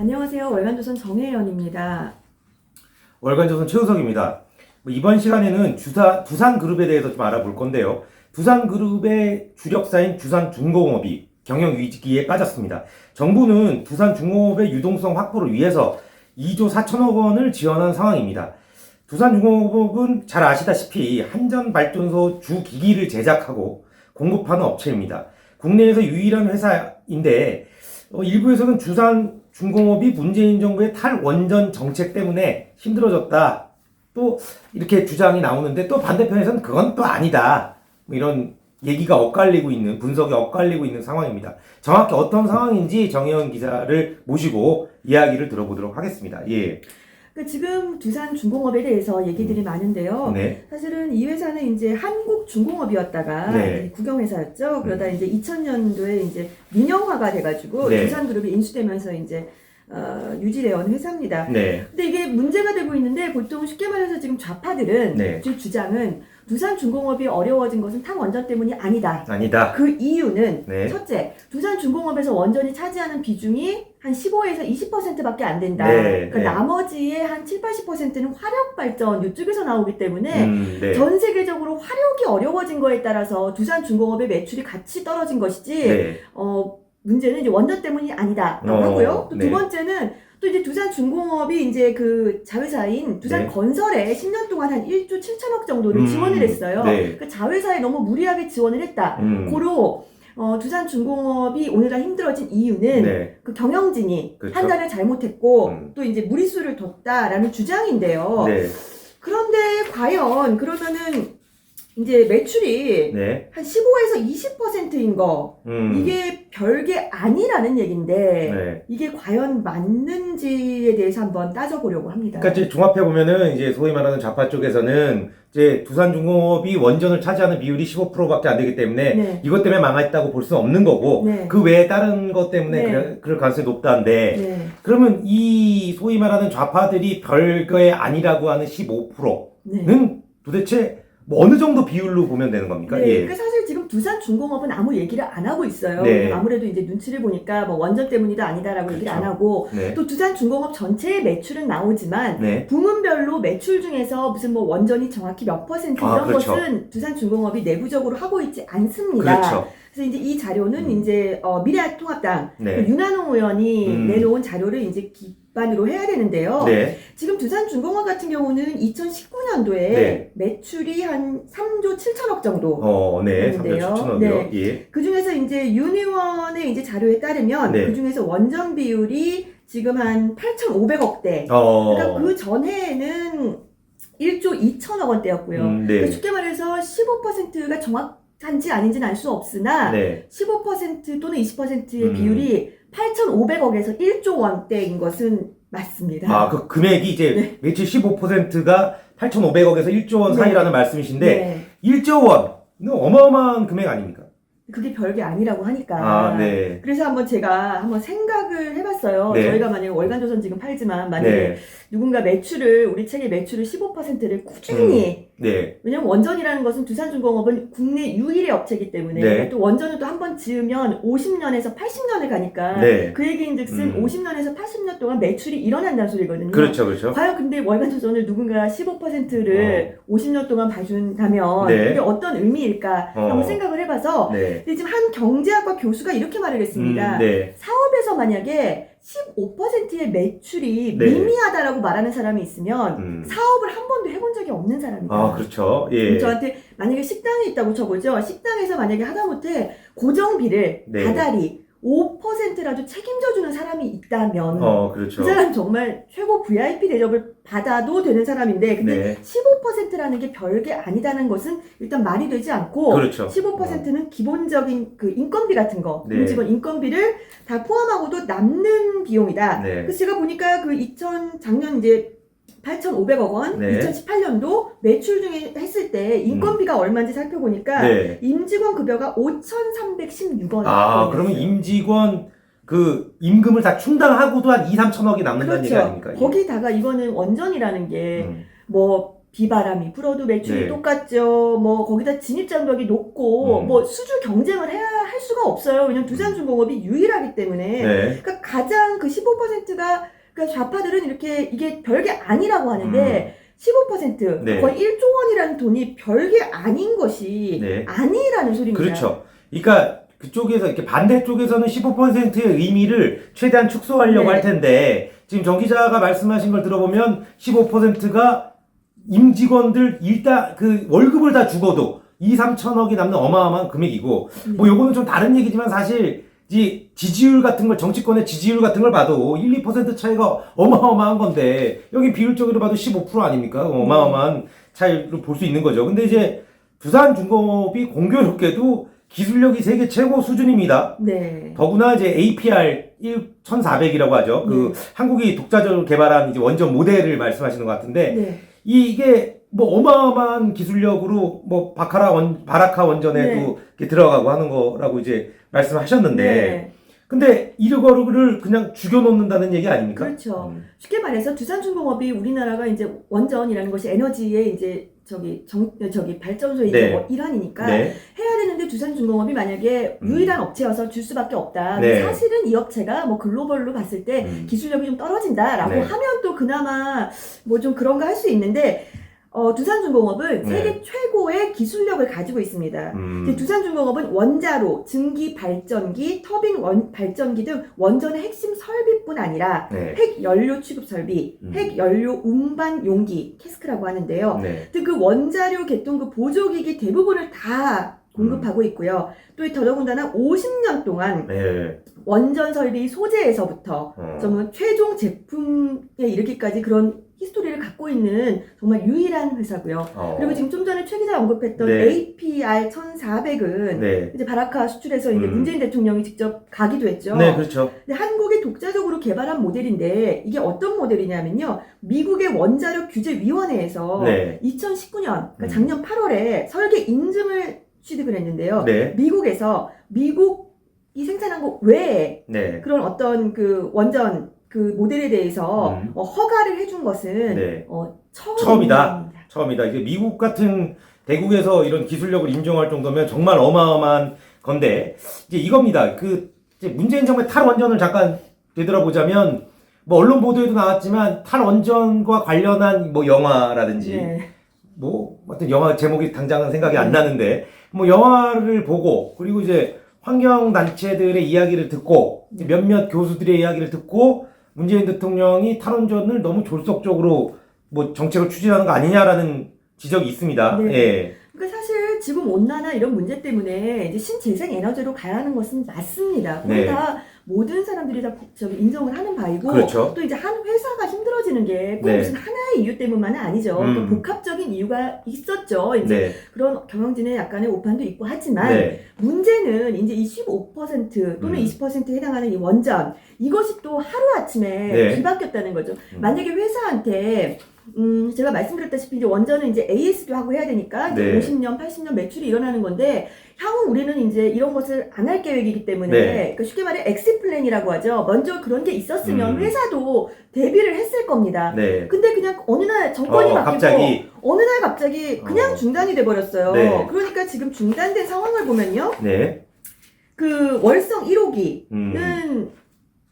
안녕하세요. 월간조선 정혜연입니다. 월간조선 최우석입니다. 뭐 이번 시간에는 주사, 두산그룹에 대해서 좀 알아볼 건데요. 두산그룹의 주력사인 두산중공업이 경영 위기에 빠졌습니다. 정부는 두산중공업의 유동성 확보를 위해서 2조 4천억 원을 지원한 상황입니다. 두산중공업은 잘 아시다시피 한전발전소 주기기를 제작하고 공급하는 업체입니다. 국내에서 유일한 회사인데 어, 일부에서는 두산 중공업이 문재인 정부의 탈원전 정책 때문에 힘들어졌다. 또 이렇게 주장이 나오는데 또 반대편에서는 그건 또 아니다. 뭐 이런 얘기가 엇갈리고 있는 분석이 엇갈리고 있는 상황입니다. 정확히 어떤 상황인지 정혜원 기자를 모시고 이야기를 들어보도록 하겠습니다. 예. 그 지금 두산 중공업에 대해서 얘기들이 많은데요. 네. 사실은 이 회사는 이제 한국 중공업이었다가 네. 이제 국영회사였죠. 그러다 이제 2000년도에 이제 민영화가 돼가지고 네. 두산그룹이 인수되면서 이제 어, 유지되어 온 회사입니다. 네. 근데 이게 문제가 되고 있는데 보통 쉽게 말해서 지금 좌파들은 네. 주 주장은 두산 중공업이 어려워진 것은 탈원전 때문이 아니다. 아니다. 그 이유는 네. 첫째, 두산 중공업에서 원전이 차지하는 비중이 한 15에서 20%밖에 안 된다. 네, 그러니까 네. 나머지의 한 7, 80%는 화력 발전 이쪽에서 나오기 때문에 음, 네. 전 세계적으로 화력이 어려워진 거에 따라서 두산 중공업의 매출이 같이 떨어진 것이지 네. 어, 문제는 이제 원전 때문이 아니다라고 어, 하고요. 또 두 네. 번째는 또 이제 두산 중공업이 이제 그 자회사인 두산건설에 10년 동안 한 1조 7천억 정도를 네. 음, 지원을 했어요. 네. 그 자회사에 너무 무리하게 지원을 했다. 음, 고로 어, 두산 중공업이 오늘날 힘들어진 이유는 네. 그 경영진이 그렇죠. 판단을 잘못했고 음. 또 이제 무리수를 뒀다라는 주장인데요. 네. 그런데 과연 그러면은 이제 매출이 네. 한 15에서 20%인 거 음, 이게 별게 아니라는 얘긴데 네. 이게 과연 맞는지에 대해서 한번 따져보려고 합니다. 그러니까 이제 종합해 보면은 이제 소위 말하는 좌파 쪽에서는 이제 두산 중공업이 원전을 차지하는 비율이 15%밖에 안 되기 때문에 네. 이것 때문에 망했다고 볼 수는 없는 거고 네. 그 외에 다른 것 때문에 네. 그래- 그럴 가능성이 높다는데 네. 그러면 이 소위 말하는 좌파들이 별거에 아니라고 하는 15%는 네. 도대체 뭐 어느 정도 비율로 보면 되는 겁니까? 네, 예. 그 사실 지금 두산중공업은 아무 얘기를 안 하고 있어요. 네. 아무래도 이제 눈치를 보니까 뭐 원전 때문이다 아니다라고 얘기를 안 그렇죠. 하고 네. 또 두산중공업 전체의 매출은 나오지만 네. 부문별로 매출 중에서 무슨 뭐 원전이 정확히 몇 퍼센트 아, 이런 그렇죠. 것은 두산중공업이 내부적으로 하고 있지 않습니다. 그렇죠. 그래서 이제 이 자료는 음. 이제 어, 미래통합당 그 네. 윤한홍 의원이 음. 내놓은 자료를 이제 기 반으로 해야 되는데요. 네. 지금 두산중공업 같은 경우는 2019년도에 네. 매출이 한 3조 7천억 정도. 어, 네. 그런데요. 3천 7천억이요. 네. 예. 그 중에서 이제 윤 의원의 이제 자료에 따르면 네. 그 중에서 원전 비율이 지금 한 8,500억대. 어. 그러니까 그 전해에는 1조 2천억 원대였고요. 음, 네. 그러니까 쉽게 말해서 15%가 정확 한지 아닌지는 알 수 없으나 네. 15% 또는 20%의 음. 비율이 8,500억에서 1조 원대인 것은 맞습니다. 아, 그 금액이 이제 네. 매출 15%가 8,500억에서 1조 원 네. 사이라는 말씀이신데 네. 1조 원은 어마어마한 금액 아닙니까? 그게 별게 아니라고 하니까. 아, 네. 그래서 한번 제가 한번 생각을 해봤어요. 네. 저희가 만약에 월간조선 지금 팔지만 만약에 네. 누군가 매출을 우리 책의 매출을 15%를 꾸준히 네. 왜냐면 원전이라는 것은 두산중공업은 국내 유일의 업체이기 때문에 네. 또 원전을 또 한 번 지으면 50년에서 80년을 가니까 네. 그 얘기인즉슨 음. 50년에서 80년 동안 매출이 일어난다는 소리거든요. 그렇죠. 그렇죠. 과연 근데 월간 조선을 누군가 15%를 50년 동안 봐준다면 네. 이게 어떤 의미일까 어. 한번 생각을 해봐서 네. 근데 지금 한 경제학과 교수가 이렇게 말을 했습니다. 음, 네. 사업에서 만약에 15%의 매출이 네. 미미하다라고 말하는 사람이 있으면 음. 사업을 한 번도 해본 적이 없는 사람이다. 아, 그렇죠. 예. 저한테 만약에 식당이 있다고 쳐보죠. 식당에서 만약에 하다못해 고정비를 네. 다달이 5%라도 책임져주는 사람이 있다면 어, 그렇죠. 그 사람 정말 최고 VIP 대접을 받아도 되는 사람인데 근데 네. 15%라는 게 별게 아니다는 것은 일단 말이 되지 않고 그렇죠. 15%는 기본적인 그 인건비 같은 거, 네. 임직원 인건비를 다 포함하고도 남는 비용이다. 네. 그래서 제가 보니까 그 2000 작년 이제 8,500억 원, 네. 2018년도 매출 중에 했을 때 인건비가 얼마인지 살펴보니까 네. 임직원 급여가 5,316원. 아, 그러면 임직원 그 임금을 다 충당하고도 한 2, 3천억이 남는다는 얘기 그렇죠. 아닙니까? 예. 거기다가 이거는 원전이라는 게 음. 뭐 비바람이 불어도 매출이 네. 똑같죠. 뭐 거기다 진입 장벽이 높고 음. 뭐 수주 경쟁을 해야 할 수가 없어요. 왜냐면 두산중공업이 유일하기 때문에. 네. 그러니까 가장 그 15%가 그러니까 좌파들은 이렇게 이게 별게 아니라고 하는데 15% 음. 네. 거의 1조 원이라는 돈이 별게 아닌 것이 네. 아니라는 소리입니다. 그렇죠. 그러니까 그쪽에서 이렇게 반대 쪽에서는 15%의 의미를 최대한 축소하려고 네. 할 텐데 지금 정 기자가 말씀하신 걸 들어보면 15%가 임직원들 일단 그 월급을 다 죽어도 2, 3천억이 남는 어마어마한 금액이고 네. 뭐 요거는 좀 다른 얘기지만 사실 이 지지율 같은 걸 정치권의 지지율 같은 걸 봐도 1, 2% 차이가 어마어마한 건데 여기 비율적으로 봐도 15% 아닙니까? 어마어마한 차이로 볼 수 있는 거죠. 근데 이제 두산 중공업이 공교롭게도 기술력이 세계 최고 수준입니다. 네. 더구나 이제 APR 1400이라고 하죠. 그 네. 한국이 독자적으로 개발한 이제 원전 모델을 말씀하시는 것 같은데 네. 이- 이게 뭐 어마어마한 기술력으로 뭐 바카라 원 바라카 원전에도 네. 들어가고 하는 거라고 이제 말씀하셨는데 네. 근데 이거를 그냥 죽여놓는다는 얘기 아닙니까? 그렇죠. 음. 쉽게 말해서 두산중공업이 우리나라가 이제 원전이라는 것이 에너지의 이제 저기 정 저기 발전소의 네. 뭐 일환이니까 네. 해야 되는데 두산중공업이 만약에 음. 유일한 업체여서 줄 수밖에 없다. 네. 사실은 이 업체가 뭐 글로벌로 봤을 때 음. 기술력이 좀 떨어진다라고 네. 하면 또 그나마 뭐 좀 그런가 할 수 있는데 어, 두산중공업은 네. 세계 최고의 기술력을 가지고 있습니다. 음. 두산중공업은 원자로, 증기 발전기, 터빈 원, 발전기 등 원전의 핵심 설비뿐 아니라 네. 핵 연료 취급 설비, 음. 핵 연료 운반 용기, 캐스크라고 하는데요. 네. 즉그 원자료 개통 그 보조기기 대부분을 다 공급하고 있고요. 또이 더더군다나 50년 동안 네. 원전 설비 소재에서부터 어. 정말 최종 제품에 이르기까지 그런 히스토리를 갖고 있는 정말 유일한 회사고요. 어. 그리고 지금 좀 전에 최 기자 언급했던 네. APR 1400은 네. 이제 바라카 수출해서 이제 음. 문재인 대통령이 직접 가기도 했죠. 네, 그렇죠. 근데 한국이 독자적으로 개발한 모델인데 이게 어떤 모델이냐면요. 미국의 원자력 규제 위원회에서 네. 2019년 그러니까 음. 작년 8월에 설계 인증을 취득을 했는데요. 네. 미국에서 미국 이 생산한 것 외에 네. 그런 어떤 그 원전 그 모델에 대해서 음. 어, 허가를 해준 것은 네. 어, 처음이다. 처음이다. 이제 미국 같은 대국에서 이런 기술력을 인정할 정도면 정말 어마어마한 건데 이제 이겁니다. 그 이제 문재인 정부의 탈원전을 잠깐 되돌아보자면 뭐 언론 보도에도 나왔지만 탈원전과 관련한 뭐 영화라든지 네. 뭐 어떤 영화 제목이 당장은 생각이 안 나는데 뭐 영화를 보고 그리고 이제 환경 단체들의 이야기를 듣고 네. 몇몇 교수들의 이야기를 듣고 문재인 대통령이 탈원전을 너무 졸속적으로 뭐 정책을 추진하는 거 아니냐라는 지적이 있습니다. 네. 예. 그러니까 사실 지금 온난화 이런 문제 때문에 이제 신재생 에너지로 가야 하는 것은 맞습니다. 그건 네. 다 모든 사람들이 다 저기 인정을 하는 바이고 그렇죠. 또 이제 한 회사가 힘들어지는 게꼭 네. 무슨 하나의 이유 때문만은 아니죠. 음. 그 복합적인 이유가 있었죠. 이제 네. 그런 경영진의 약간의 오판도 있고 하지만 네. 문제는 이제 이 15% 또는 음. 20%에 해당하는 이 원전 이것이 또 하루 아침에 네. 뒤바뀌었다는 거죠. 음. 만약에 회사한테 음 제가 말씀드렸다시피 이제 원전은 이제 AS도 하고 해야 되니까 이제 네. 50년, 80년 매출이 일어나는 건데 향후 우리는 이제 이런 것을 안 할 계획이기 때문에 네. 그러니까 쉽게 말해 엑시 플랜이라고 하죠. 먼저 그런 게 있었으면 음. 회사도 대비를 했을 겁니다. 네. 근데 그냥 어느 날 정권이 어, 바뀌고 갑자기 어느 날 갑자기 그냥 어. 중단이 돼 버렸어요. 네. 그러니까 지금 중단된 상황을 보면요. 네. 그 월성 1호기는 음.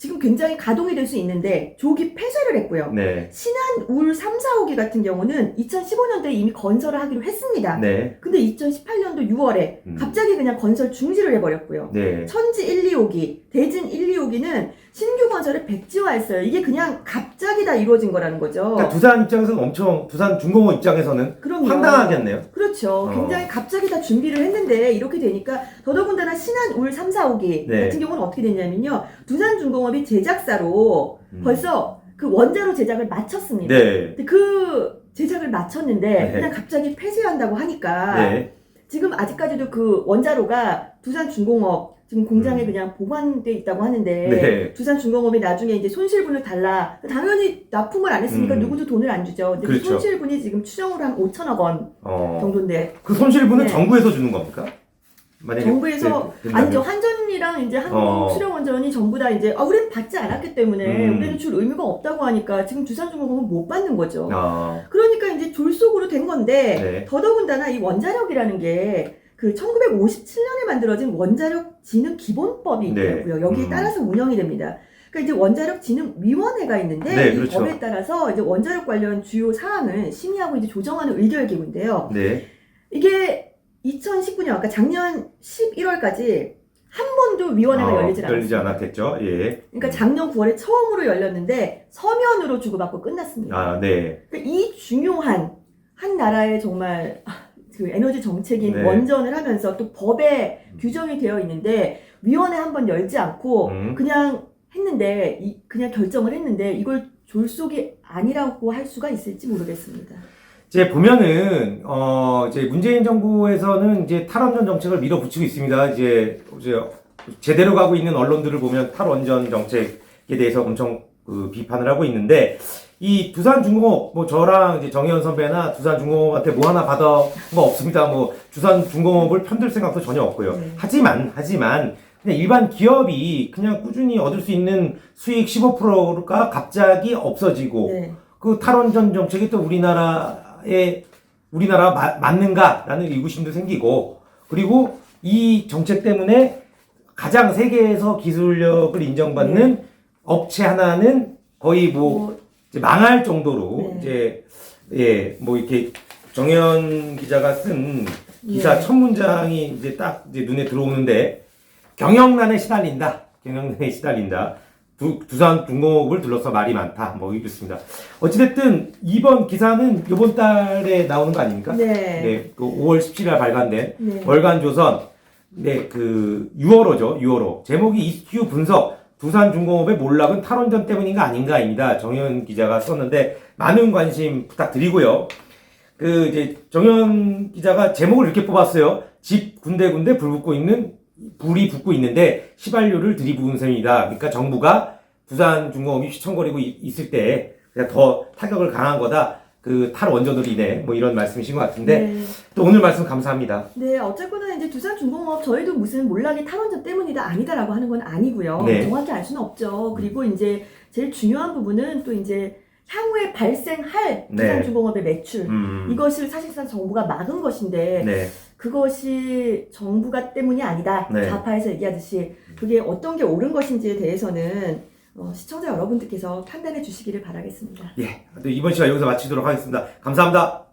지금 굉장히 가동이 될 수 있는데 조기 폐쇄를 했고요. 네. 신한 울 3, 4호기 같은 경우는 2015년도에 이미 건설을 하기로 했습니다. 네. 근데 2018년도 6월에 음. 갑자기 그냥 건설 중지를 해버렸고요. 네. 천지 1, 2호기, 대진 1, 2호기는 신규 건설을 백지화했어요. 이게 그냥 갑자기 다 이루어진 거라는 거죠. 그러니까 두산 입장에서는 엄청 두산 중공업 입장에서는 그럼요. 황당하겠네요. 그렇죠. 어. 굉장히 갑자기 다 준비를 했는데 이렇게 되니까 더더군다나 신한 울 3, 4호기 네. 같은 경우는 어떻게 됐냐면요. 두산 중공업이 제작사로 음. 벌써 그 원자로 제작을 마쳤습니다. 네. 근데 그 제작을 마쳤는데 네. 그냥 갑자기 폐쇄한다고 하니까 네. 지금 아직까지도 그 원자로가 두산 중공업 지금 공장에 음. 그냥 보관돼 있다고 하는데 네. 두산 중공업이 나중에 이제 손실분을 달라 당연히 납품을 안 했으니까 음. 누구도 돈을 안 주죠. 근데 그 그렇죠. 손실분이 지금 추정으로 한 5천억 원 어. 정도인데 그 손실분은 네. 정부에서 주는 겁니까? 만약에 정부에서 되- 아니죠. 한전이랑 이제 한국 어. 수령원전이 전부 다 이제 아 우리는 받지 않았기 때문에 음. 우리는 줄 의무가 없다고 하니까 지금 두산중공업은 못 받는 거죠. 아, 그러니까 졸속으로 된 건데 네. 더더군다나 이 원자력이라는 게 그 1957년에 만들어진 원자력 진흥 기본법이 네. 있고요. 여기에 음. 따라서 운영이 됩니다. 그러니까 이제 원자력 진흥 위원회가 있는데 네, 이 그렇죠. 법에 따라서 이제 원자력 관련 주요 사항을 심의하고 이제 조정하는 의결 기구인데요. 네. 이게 2019년 아까 작년 11월까지 한 번도 위원회가 어, 열리질 열리지 않았어요. 않았겠죠. 예. 그러니까 작년 9월에 처음으로 열렸는데 서면으로 주고받고 끝났습니다. 아, 네. 그러니까 이 중요한 한 나라의 정말 아, 그 에너지 정책인 네. 원전을 하면서 또 법에 규정이 되어 있는데 위원회 한 번 열지 않고 음. 그냥 했는데 이, 그냥 결정을 했는데 이걸 졸속이 아니라고 할 수가 있을지 모르겠습니다. 이제 보면은 어 이제 문재인 정부에서는 이제 탈원전 정책을 밀어붙이고 있습니다. 이제 이제 제대로 가고 있는 언론들을 보면 탈원전 정책에 대해서 엄청 그 비판을 하고 있는데 이 두산 중공업 뭐 저랑 이제 정혜원 선배나 두산 중공업한테 뭐 하나 받은 거 없습니다. 뭐 두산 중공업을 편들 생각도 전혀 없고요. 네. 하지만 하지만 그냥 일반 기업이 그냥 꾸준히 얻을 수 있는 수익 15%가 갑자기 없어지고 네. 그 탈원전 정책이 또 우리나라 에 우리나라 마- 맞는가라는 의구심도 생기고 그리고 이 정책 때문에 가장 세계에서 기술력을 인정받는 업체 하나는 거의 뭐 뭐, 이제 망할 정도로 네. 이제 예 뭐 이렇게 정현 기자가 쓴 기사 예. 첫 문장이 이제 딱 이제 눈에 들어오는데 경영난에 시달린다. 경영난에 시달린다. 두, 두산 중공업을 둘러서 말이 많다. 뭐 이렇습니다. 어찌됐든 이번 기사는 이번 달에 나오는 거 아닙니까? 네. 네, 그 5월 17일 발간된 네. 월간 조선 네, 그 6월호죠. 6월호. 제목이 이슈 분석 두산중공업의 몰락은 탈원전 때문인가 아닌가입니다. 정현 기자가 썼는데 많은 관심 부탁드리고요. 그 이제 정현 기자가 제목을 이렇게 뽑았어요. 집 군데군데 불 붙고 있는 불이 붙고 있는데 시발료를 들이부은 셈이다. 그러니까 정부가 두산중공업이 휘청거리고 이- 있을 때 그냥 더 타격을 강한 거다. 그 탈원전으로 인해 뭐 이런 말씀이신 것 같은데 네. 또 오늘 말씀 감사합니다. 네, 어쨌거나 이제 두산 중공업 저희도 무슨 몰락이 탈원전 때문이다 아니다라고 하는 건 아니고요. 네. 정확히 알 수는 없죠. 그리고 이제 제일 중요한 부분은 또 이제 향후에 발생할 네. 두산중공업의 매출 음. 이것을 사실상 정부가 막은 것인데 네. 그것이 정부가 때문이 아니다. 네. 좌파에서 얘기하듯이 그게 어떤 게 옳은 것인지에 대해서는 어, 시청자 여러분들께서 판단해 주시기를 바라겠습니다. 예. 이번 시간 여기서 마치도록 하겠습니다. 감사합니다.